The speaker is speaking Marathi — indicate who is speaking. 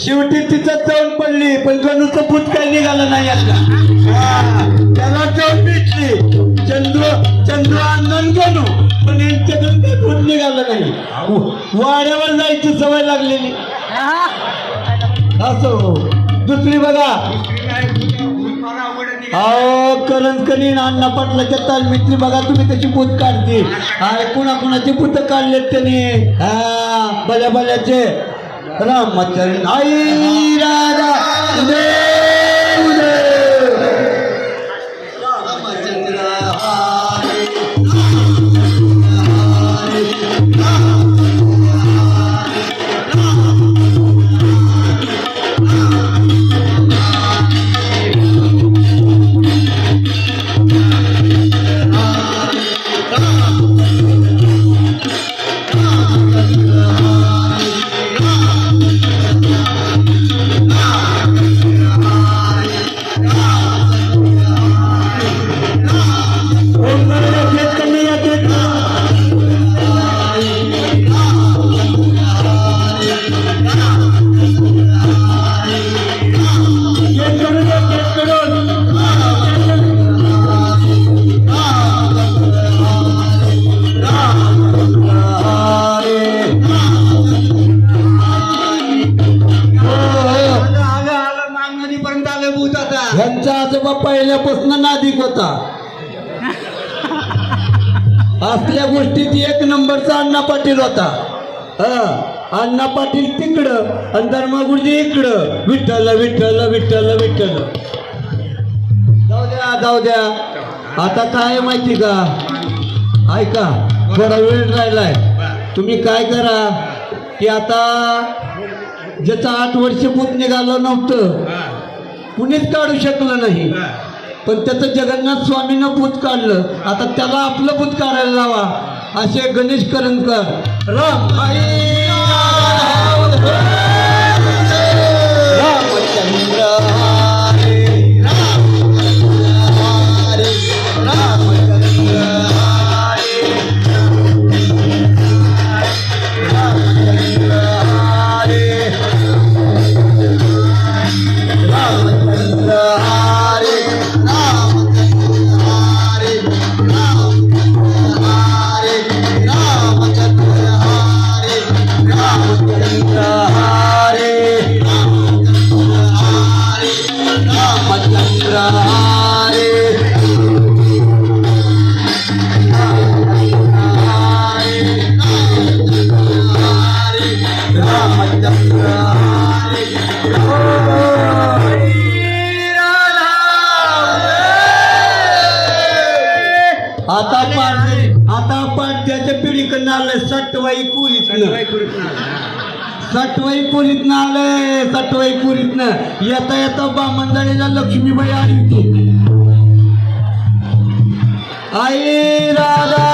Speaker 1: शेवटी तिचं जाऊन पडली पण गणूचं भूत काही निघालं नाही आता. हा, त्याला जाऊन भेटली. चंद्र चंद्र आनंद गणू पण यांच्याकडून काही भूत निघालं नाही. वाड्यावर जायची सवय लागलेली. असो दुसरी बघा. अहो करंजकनी अण्णा पाटलाच्या तालमीतली बघा तुम्ही कशी भूत काढते. अरे कुणा कुणाची भूत काढलेत त्यांनी. हा भल्या भल्याचे रामचंद्र आई राजा ह्यांचा पहिल्यापासून नादिक होता. असल्या गोष्टीत एक नंबरचा अण्णा पाटील होता. हा अण्णा पाटील तिकडं आणि धर्मागुरुजी इकडं. विठ्ठल विठ्ठल विठ्ठल विठ्ठल. जाऊ द्या जाऊ द्या. आता काय आहे माहिती का? ऐका थोडा वेळ राहिलाय. तुम्ही काय करा की आता ज्याचं आठ वर्ष पूत निघालं नव्हतं कुणीच काढू शकलं नाही. पण त्याचं जगन्नाथ स्वामीनं भूत काढलं. आता त्याला आपलं भूत काढायला लावा. असे गणेश करंजकर राम. आई आता पण आता पण त्याच्या पाडत्याच्या पिढीकडनं आलंय सटवाई पुरीतनं सटवाई पुरीतनं आलंय सटवाई पुरीतनं येता येता बामंदाळीला लक्ष्मीबाई आली होती. आई राधा